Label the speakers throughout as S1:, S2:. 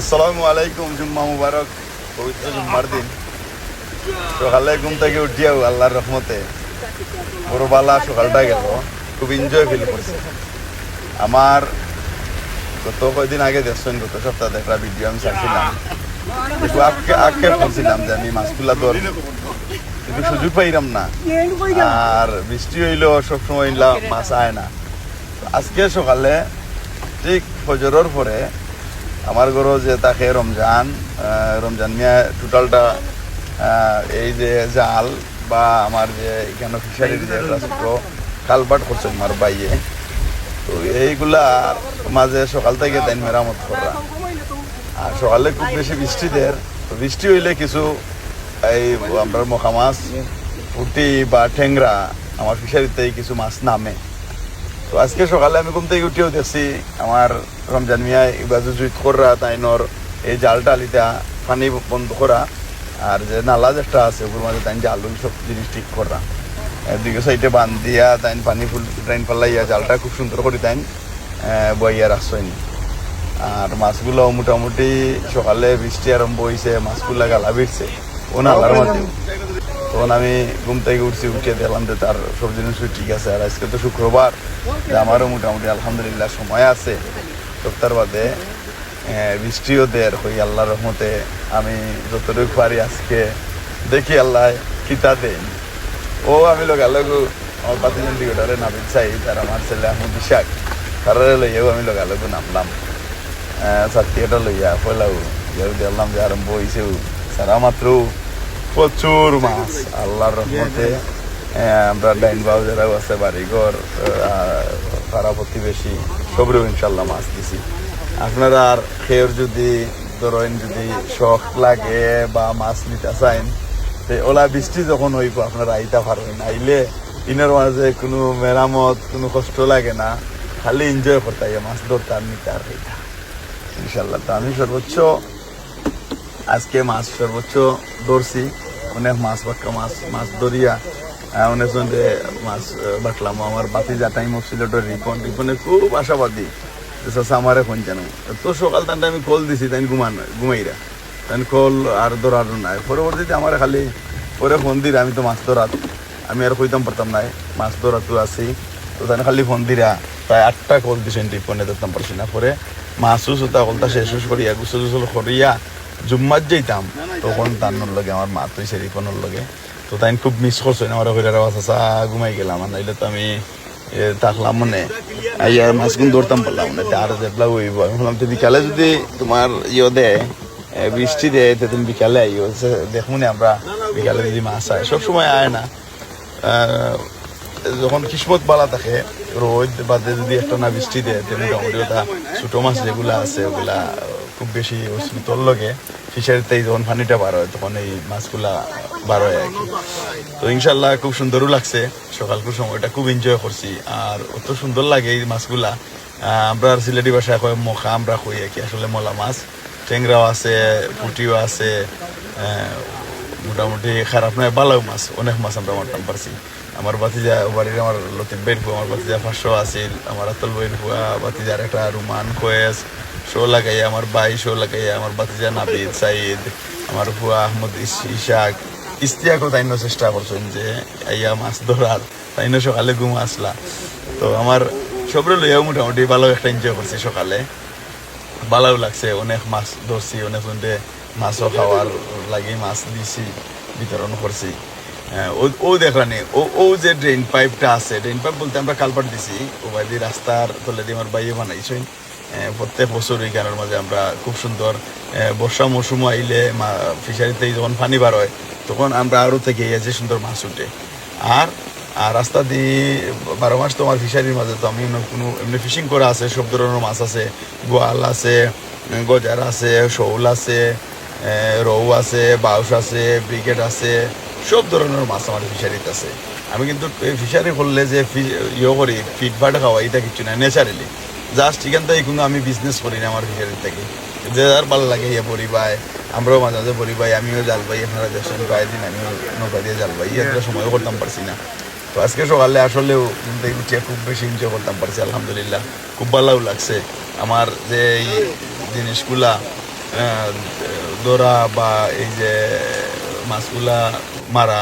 S1: আসসালামু আলাইকুম, জুম্মা মুবারক, পবিত্র জুম্মার দিন। সকালে ঘুম থেকে উঠিয়াও আল্লাহর রহমতে বড়বালা সকালটা গেল, খুব এনজয় ফিল করছে। আমার গত কয়দিন আগে দেখছেন, গত সপ্তাহে একটা ভিডিও আমি চাইছিলাম। একটু আজকে আজকে পড়ছিলাম যে আমি মাছগুলা ধর কিন্তু সুযোগ পাইলাম না। আর বৃষ্টি হইলেও সবসময় মাছ আয় না। আজকে সকালে ঠিক ফজরের পরে আমার ঘর যে তাকে রমজান রমজান মিয়া টোটালটা এই যে জাল বা আমার যে এখানে ফিশারির যে কালবাট করছে আমার বাইয়ে তো এইগুলার মাঝে সকাল থেকে তাই মেরামত করা। আর সকালে খুব বেশি বৃষ্টি দের তো বৃষ্টি হইলে কিছু এই আমরা মখা মাছ বা ঠেংরা, আমার ফিশারিতে কিছু মাছ নামে। তো আজকে সকালে আমি ঘুম থেকে উঠেও দেখছি আমার রমজান মিয়া ইবাজু জুইত করা তাইনর এই জালটা আলিতা পানি বন্ধ করা, আর যে নালা যেটা আছে, ওগুলোর মাঝে তাই জাল সব জিনিস ঠিক করা। এদিকে সাইডে বান দিয়া তাইন পানি ফুল টাইন পাল্লাইয়া জালটা খুব সুন্দর করে তাইন বইয়া রাখছেন আর মাছগুলো মোটামুটি সকালে বৃষ্টি আরম্ভ হয়েছে মাছগুলা গালা বিড়ছে ও নালার মাঝে তখন আমি ঘুম থেকে উঠছি উঠে দেখলাম যে তার সব জিনিস ঠিক আছে। আর আজকে তো শুক্রবার, যে আমারও মোটামুটি আলহামদুলিল্লাহ সময় আছে। সপ্তাহ বাদে বৃষ্টিও দের হই, আল্লাহর রহমতে আমি যতটুকু পারি আজকে দেখি আল্লাহ কিতা দেন। ও, আমি লগালগু আমার পাতিজন দিগটারে নাবিদ চাই তার আমার ছেলে আহমদ ইশাক, তারা লইয়াও আমি লগালগু নামলাম। সার্টিফিকেটটা লইয়া, পয়লাও ইয়াও দেখলাম যে আরম্ভ হয়েছেও সারা মাত্র প্রচুর মাছ, আল্লাহর রহমতে। আমরা ডাইন বাবু যারা আছে, বাড়িঘর পাড়া প্রতিবেশী, সবরেও ইনশাল্লাহ মাছ দিছি। আপনারা আর খেয়ের যদি, ধরেন যদি শখ লাগে বা মাছ নিতে চাইন, তে ওলা বৃষ্টি যখন হইব, আপনারা আইতা পারবেন আইলে ইনের মাঝে কোনো মেরামত, কোনো কষ্ট লাগে না। খালি এনজয় করতে হয়, মাছ ধরতে আর নিতে আর হইতা। ইনশাল্লাহ, তো আমি সর্বোচ্চ, আজকে মাছ সর্বোচ্চ ধরছি। অনেক মাছ বাক্কা, মাছ মাছ ধরিয়া অনেক মাছ বাটলাম। আমার বাতি যা টাইম ওটা রিপন। রিপনে খুব আশাবাদী চাচা আমারে জানো তো সকাল তানটা আমি কল দিছি, তাই ঘুমান, ঘুমাইরা। তাই কল আর ধরার নাই। পরবর্তীতে আমার খালি পরে ফোন দিরা, আমি তো মাছ ধরাত। আমি আর কইতাম পারতাম নাই, মাছ ধরা তো আছি। তো তাই খালি ফোন দিরা। প্রায় আটটা কল দিছেন রিপনে, ধরতাম পারছি না। পরে মাছও সুতা কলটা শেষ শেষ করিয়া গুসল গুসল করিয়া জুম্মাত যেতাম তখন তান্নর লগে, আমার মা তুই লগে। তো তাই খুব মিস করছেন আমার হইরার আওয়াজ আসা ঘুমাই গেলাম। নাইলে তো আমি থাকলাম মানে। আইয়া মাছগুন ধরতাম পারলাম না আর যেগুলা আমি বললাম, তো বিকালে যদি তোমার ইয়ে দেয় বৃষ্টি দেয় তো তুমি বিকালে আইও। দেখুন আমরা, বিকালে যদি মাছ আয়। সবসময় আয় না। যখন কিসমত বালা থাকে, রোদ বাদে যদি একটা না বৃষ্টি দেয় তো মোটামুটি ওটা ছোটো মাছ যেগুলা আছে, ওগুলা খুব বেশি শীতল লগে ফিশারিতে যখন পানিটা বার হয়, তখন এই মাছগুলা বার হয় আর কি। তো ইনশাল্লাহ খুব সুন্দরও লাগছে। সকালকুর সময়টা খুব এনজয় করছি। আর অত সুন্দর লাগে এই মাছগুলা। আমরা আর সিলেটি ভাষায় কয় মখা আমরা কই আর কি, আসলে মলা মাছ। ট্যাংরাও আছে, পুটিও আছে মোটামুটি খারাপ নয় ভালো মাছ, অনেক মাছ আমরা মারতাম, পারছি। আমার বাতিজা বাড়ির আমার লতিফ বের আমার বাতিজা পাঁচশো আছিল আমার আতল ফুয়া বাতিজার একটা রুমান, কোয়েস শো লাগাইয়া আমার ভাই শো লাগাইয়া আমার বাতিজা নাবিদ সাইদ আমার ফুয়া আহমদ ইশাক, ইস্তিয়াকও তাইন্য চেষ্টা করছেন যে আইয়া মাছ ধরার। তাইন্য সকালে ঘুম আসলা। তো আমার সবরে লইয়াও মোটামুটি ভালো একটা এনজয় করছি সকালে। ভালোও লাগছে, অনেক মাছ ধরছি, অনেক মাছও খাওয়ার লাগি মাছ দিছি, বিতরণ করছি। ও- দেখলানি ও ও যে ড্রেন পাইপটা আছে ড্রেন পাইপ বলতে আমরা কালপাট দিছি, ও রাস্তার তলে দিয়ে আমার বাইয়ে বানাইছেন। প্রত্যেক বছর এই গানের মাঝে আমরা খুব সুন্দর বর্ষা মৌসুম আইলে ফিশারিতে যখন পানি বার হয়, তখন আমরা আরও থেকে যে সুন্দর মাছ উঠে। আর আর রাস্তা দিয়ে বারো মাস তোমার ফিশারির মাঝে তো আমি কোনো, এমনি ফিশিং করা আছে, সব ধরনের মাছ আছে। গোয়াল আছে, গজার আছে, শৌল আছে রৌ আছে বাউস আছে, ব্রিগেড আছে, সব ধরনের মাছ আমার ফিশারিতে আছে। আমি কিন্তু ফিশারি করলে যে ইয়ে করি ফিটফাট খাওয়া এটা কিছু না ন্যাচারালি জাস্ট এখান থেকে কোনো আমি বিজনেস করি না আমার ফিশারি থেকে। যে যার ভালো লাগে ইয়ে পরি ভাই আমরাও মাঝে মাঝে পরি ভাই আমিও জাল ভাই আপনারা দেখছেন প্রায় দিন আমিও নৌকা দিয়ে জাল ভাই একটা সময়ও করতাম পারছি না। তো আজকে সকালে আসলেও উঠে খুব বেশি এনজয় করতাম পারছি আলহামদুলিল্লাহ। খুব ভালোও লাগছে। আমার যে এই জিনিসগুলা ধরা বা এই যে মাছগুলা মারা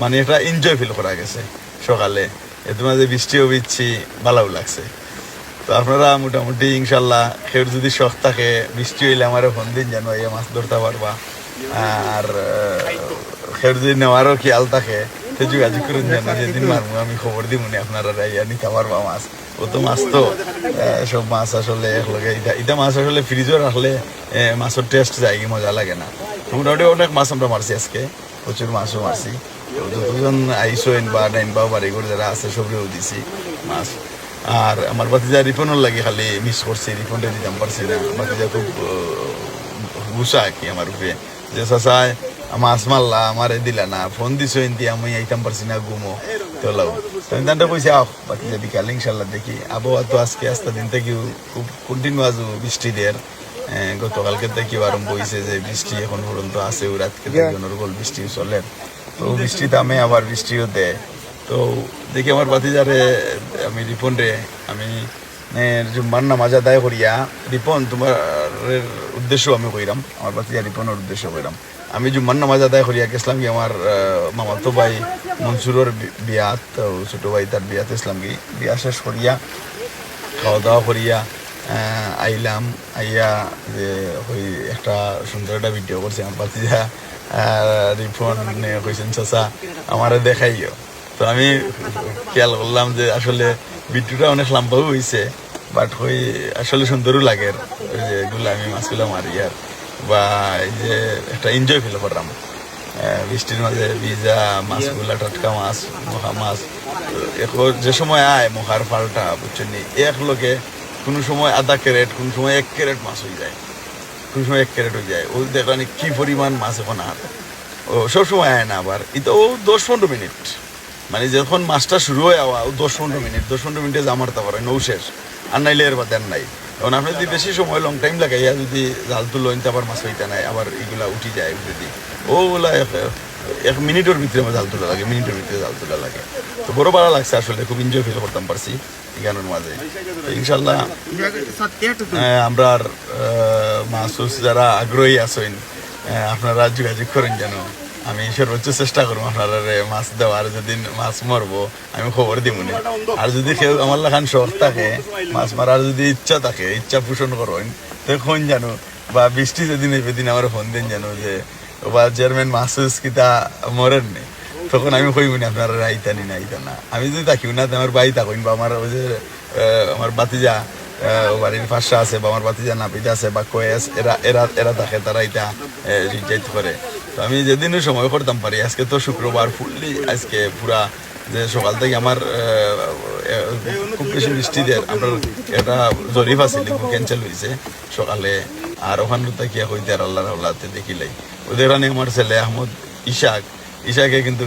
S1: মানে এটা এনজয় ফিল করা গেছে সকালে। এতে মাঝে বৃষ্টিও বিচ্ছি ভালোও লাগছে। তো আপনারা মোটামুটি, ইনশাল্লাহ, খের যদি শখ থাকে বৃষ্টি হইলে আমার ফোন দিন যেন এই মাছ ধরতে পারবা। আর খের যদি নেওয়ারও খেয়াল থাকে, তো যোগাযোগ করুন যেন, যেদিন মারবো আমি খবর দিব নি আপনারা রাইয়া নিতে পারবা মাছ। ও তো মাছ তো সব মাছ আসলে একলগে এটা এটা মাছ আসলে ফ্রিজও রাখলে মাছের টেস্ট যায় কি মজা লাগে না। মোটামুটি অনেক মাছ আমরা মারছি আজকে, প্রচুর মাছও মারছি। যতজন আইসোয়েন বা ডাইন বা বাড়িঘর যারা আছে, সবরেও দিছি মাছ। আর আমার বাতিজা রিফন্ডর লাগে খালি মিস করছি রিফন্ডে দিতাম পারছি না। বাতিজা খুব গুসা কি আমার উপরে। যে চাচাই মাছ মারলা আমারে দিলা না ফোন দিছো এনতি আমি আইতাম পারছি না ঘুমো তো লাও আমি তান্টা কইছি আহ বাতিজা বিকালে ইনশাল্লাহ দেখি। আবহাওয়া তো আজকে আস্তে দিন থেকে খুব কন্টিনিউ কন্টিনিউয়াস বৃষ্টি দের গতকালকে থেকে আরম্ভ হয়েছে যে বৃষ্টি এখন পর্যন্ত আছে রাতকে থেকে অনর্গল বৃষ্টি চলে। তো বৃষ্টি দামে আবার বৃষ্টিও দেয়। তো দেখি আমার বাতিজারে আমি রিপন রে, আমি জুম্বার নামাজ আদায় করিয়া, রিপন তোমার উদ্দেশ্য আমি কইরাম, আমার বাতিজা রিপনের উদ্দেশ্য কইরাম। আমি জুম্বার নামাজ আদায় করিয়া গেছিলাম কি আমার মামাতো ভাই মনসুরের বিয়াত তো ছোট ভাই তার বিয়াতে ইসলাম কি, বিয়া শেষ করিয়া খাওয়া দাওয়া করিয়া আইলাম, আইয়া যে ওই একটা সুন্দর একটা ভিডিও করছে আমার বাতিজা রিফোন কইছেন, চাচা, আমারে দেখাইও। তো আমি খেয়াল করলাম যে আসলে ভিডিওটা অনেক লম্বাও হয়েছে বাট ওই আসলে সুন্দরও লাগে ওই যে এগুলো আমি মাছগুলো মারি আর। বা এই যে একটা এনজয় ফিল করলাম। বৃষ্টির মাঝে ভিজা মাছগুলা, টাটকা মাছ, মহা মাছ। এখন যে সময় আয় মহার পাল্টা বুঝছেন এক লোকে কোনো সময় আধা ক্যারেট, কোনো সময় এক ক্যারেট মাছ হয়ে যায়। কোনো সময় এক ক্যারেট হয়ে যায়। ও দেখলাম কি পরিমাণ মাছ এখন আর। ও সবসময় আয় না আবার। এটা ও দশ পনেরো মিনিট। মানে যখন মাছটা শুরু হয়ে যাওয়া দশ পনেরো মিনিট, দশ পনেরো মিনিটে জামার তারপরে নৌ শেষ। আর নাইলে এর বাদে নাই। এখন আপনি যদি বেশি সময় লং টাইম লাগাইয়া যদি জাল তুলো নিতে আবার মাছ হইতে নাই, আবার এগুলা উঠি যায় উঠে দি ওগুলা এক- মিনিটের ভিতরে আমার জাল তোলা লাগে, মিনিটের ভিতরে জাল তোলা লাগে। তো বড় ভালো লাগছে আসলে, খুব এনজয় ফিল করতাম পারছি গানের মাঝে। ইনশাল্লাহ আমরা মাসুস যারা আগ্রহী আছেন আপনারা যোগাযোগ করেন যেন। আমি সর্বোচ্চ চেষ্টা করব, আপনারা মাছ দেওয়ার যদি মাছ মারবো, আমি খবর দিব না। আর যদি কেউ আমার লাখান শখ থাকে, মাছ মারার যদি ইচ্ছা থাকে, ইচ্ছা পোষণ করেন, তখন জানো, বা বৃষ্টি যেদিন এই দিন আমার ফোন দিন জানো যে, বা চেয়ারম্যান মাসুস কিতা মরেন নেই তখন আমি কইব না, আপনারা আইতা নি না আইতা না আমি যদি থাকিও না আমার বাড়ি থাকুন, বা আমার ওই যে আমার বাতিজা বাড়ির পাশা আছে, বা আমার বাতিজা নাপিত আছে, বা কয়েস এরা এরা এরা থাকে তারা এটা রিজাইট করে। তো আমি যেদিনও সময় করতাম পারি, আজকে তো শুক্রবার ফুললি, আজকে পুরা যে সকাল থেকে আমার খুব বেশি বৃষ্টি দেয়, আমরা একটা জরিফ আছে ক্যান্সেল হয়েছে সকালে, আর ওখানে থেকে হইতে আর আল্লাহ আল্লাহতে দেখিলাই ওদের রানে আমার ছেলে আহমদ ইশাক, ইশাকে কিন্তু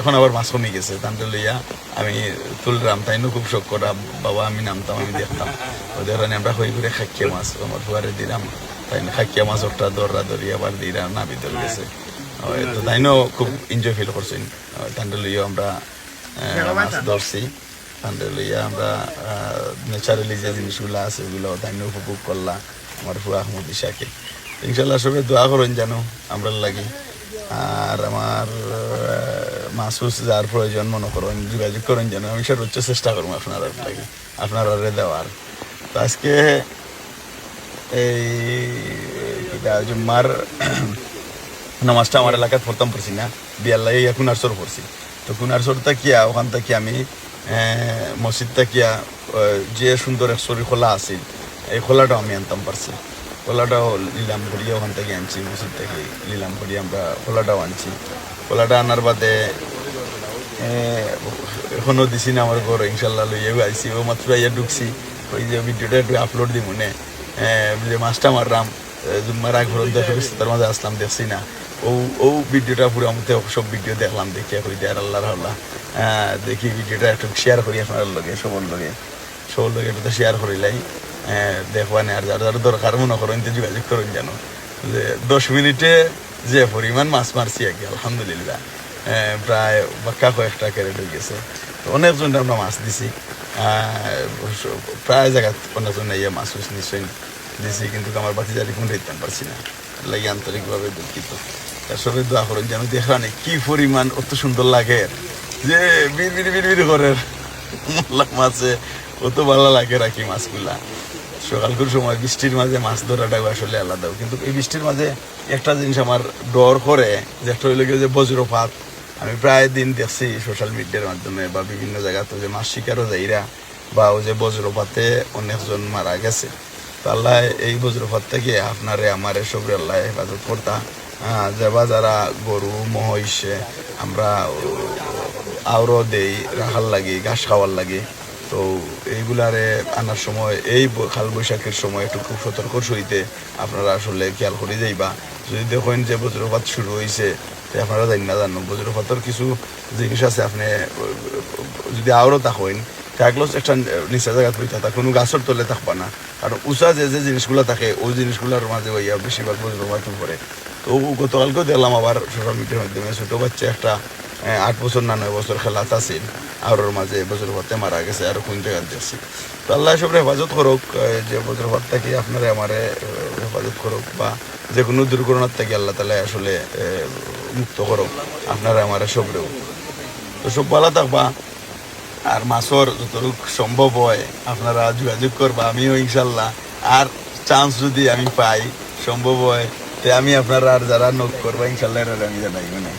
S1: এখন আবার মাছ কমে গেছে, তান্ডে লইয়া আমি তুলরাম তাইনও খুব শখ করা, বাবা আমি নামতাম, আমি দেখতাম। ওদের রানে আমরা হই করে খাকিয়া মাছ, আমার ফুয়ারে দিলাম। তাই না? খাকিয়া মাছ ওটা দররা দরি আবার দিলাম না ভিতর গেছে তো তাইনও খুব এনজয় ফিল করছেন। তান্ডে লইয়া আমরা মাছ ধরছি। তান্ডে লইয়া আমরা ন্যাচারালি যে জিনিসগুলো আছে ওগুলো তাইনও উপভোগ করলাম আমার ফুয়া আহমদ ইশাকে। ইনশাল্লাহ সবাই দোয়া করেন যেন আমরা লাগি। আর আমার মাসুস যার প্রয়োজন মনে করেন যোগাযোগ করেন যেন আমি সর্বোচ্চ চেষ্টা করব আপনার লাগে। আপনার দেওয়ার। তো আজকে জুম্মার নামাজটা আমার এলাকায় পড়তাম পড়ছি না। বিয়াল্লাই এখন সর পড়ছি। তো কুনারসর তাকিয়া ওখান থেকে আমি মসজিদ তাকিয়া যে সুন্দর এক খোলা আছে এই খোলাটাও আমি আনতাম পারছি খোলাটাও নিলাম করিয়া ওখান থেকে আনছি মসজিদ থেকে নিলাম করিয়া আমরা খোলাটাও আনছি। খোলাটা আনার বাদে এখনও দিছি না আমার ঘর, ইনশাল্লাহ লইয়াও আইছি। ও মাত্র ইয়া ঢুকছি। ওই যে ভিডিওটা একটু আপলোড দিব মনে যে মাছটা মারলাম মারা ঘর তার মাঝে আসলাম, দেখছি না। ও ও ভিডিওটা পুরো মধ্যে সব ভিডিও দেখলাম দেখিয়া কই দেয় আল্লাহ আল্লাহ দেখি ভিডিওটা একটু শেয়ার করি আপনার লগে, সবর লগে। সবর লগে একটু শেয়ার করিলাই দেখবানে আর যার যার দরকার মনে করেন তো যোগাযোগ করেন জানো যে দশ মিনিটে যে পরিমাণ মাছ মারছি আর কি, আলহামদুলিল্লাহ। প্রায় বাক্কা কয়েকটা ক্যারেট হয়ে গেছে। তো অনেকজন আমরা মাছ দিছি। প্রায় জায়গা অনেকজন ইয়ে মাছ নিশ্চয়ই দিছি, কিন্তু আমার বাতি জারি কোন দিতে পারছি না। লাগি আন্তরিকভাবে দুঃখিত। তার সবাই দোয়া করেন যেন দেখলানে কি পরিমাণ অত সুন্দর লাগে, যে বিড় বিড় বিড় বিড় করে মাছে, অত ভালো লাগে রাখি মাছগুলা। সকালকুর সময় বৃষ্টির মাঝে মাছ ধরাটাও আসলে আলাদাও কিন্তু এই বৃষ্টির মাঝে একটা জিনিস আমার ডর করে, যে একটা হইলে যে বজ্রপাত আমি প্রায় দিন দেখছি সোশ্যাল মিডিয়ার মাধ্যমে বা বিভিন্ন জায়গাতে যে মাছ শিকারও যাইরা বা ওই যে বজ্রপাতে অনেকজন মারা গেছে। তো আল্লাহ এই বজ্রপাত থেকে আপনারে আমারে সবরে আল্লাহ হেফাজত করতা। যাবা যারা গরু, মহিষে আমরা আওরও দেই রাখার লাগে, ঘাস খাওয়ার লাগে। তো এইগুলারে আনার সময়, এই খাল বৈশাখের সময় একটু খুব সতর্ক সহিতে আপনারা আসলে খেয়াল করে যাইবা। যদি দেখেন যে বজ্রপাত শুরু হয়েছে আপনারা জানি না, জানো বজ্রপাতের কিছু জিনিস আছে, আপনি যদি আরও থাকেন থাকলেও একটা নিচা জায়গা পড়ে থাকে কোনো গাছের তলে থাকবা না। কারণ উঁচা যে যে জিনিসগুলো থাকে, ওই জিনিসগুলোর মাঝে হইয়া বেশিরভাগ বজ্রপাত পড়ে তো গতকালকেও দেখলাম আবার সোশ্যাল মিডিয়ার মাধ্যমে ছোটো বাচ্চা একটা আট বছর না নয় বছর খেলাত আছিল আর ওর মাঝে বজ্রপাতে মারা গেছে আর কোন জায়গায় দেখছি তো আল্লাহ সব হেফাজত করুক যে বজ্রপাত থেকে আপনারা আমারে হেফাজত করুক বা যে কোনো দুর্ঘটনার থেকে আল্লাহ তালা আসলে মুক্ত করুক আপনারা আমারে সবরেও। তো সব ভালো থাকবা। আর মাছর যতটুক সম্ভব হয়, আপনারা যোগাযোগ করবা, আমিও ইনশাল্লাহ। আর চান্স যদি আমি পাই, সম্ভব হয়, তে আমি আপনারা আর যারা নক করবা, ইনশাল্লাহ এর আমি জানাই মানে।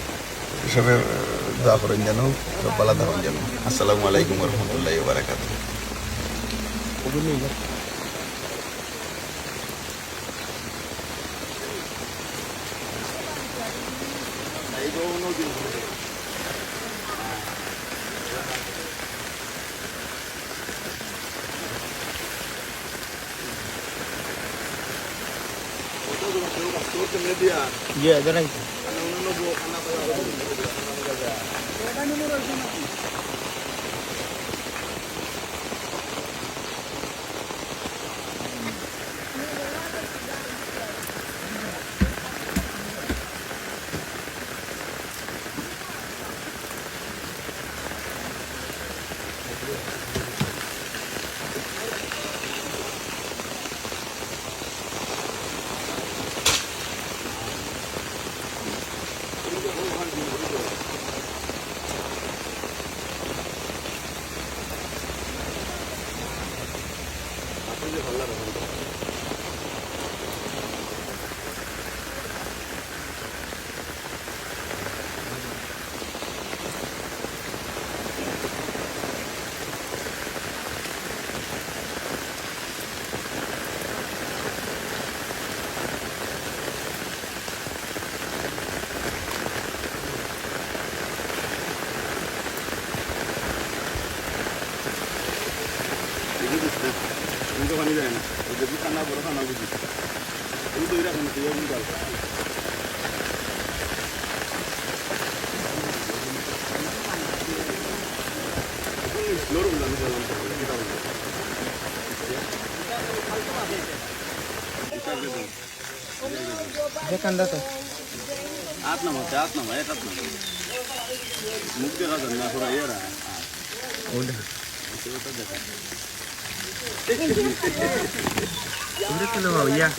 S1: সবে দোয়া করেন যেন, সব ভালো থাকুন যেন। আসসালামু আলাইকুম রহমতুল্লাহ বারাকাত
S2: Iya, benar itu.
S1: পানি
S2: कांदा तो
S1: आत ना मग आत ना मग येतात ना मुक्ती का धंदा थोडा ये राहा
S2: ओढ Sulit loh mau ya.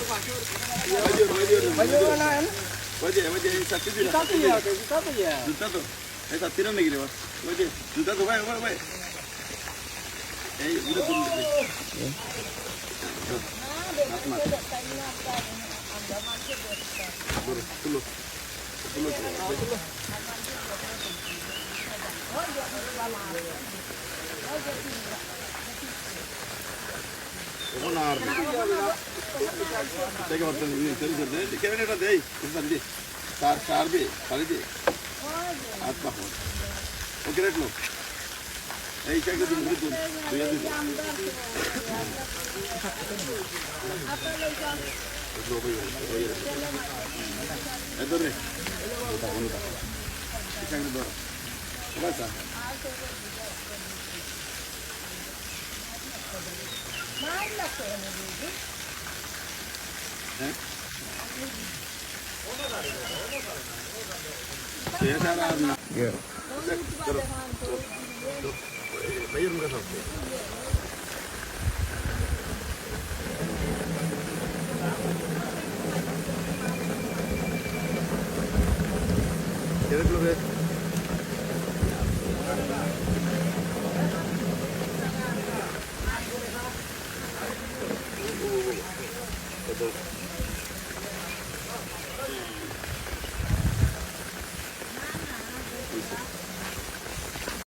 S1: Oh, போனார் தேக்க வரது தெரிஞ்சது கேரளா டேய் தந்தி சார் சார்பி பரிதி ஆத்மா போன் ஓகே ரேட் லோ এই চাকরি দিন দিন দিন দুই দিন এত রে এটা কোনটা চাকরি ধরো ঠিক আছে 많이 났어요, 여기. 네? 세 사람. 예. 매일 가서 올게요.
S2: 예를 들어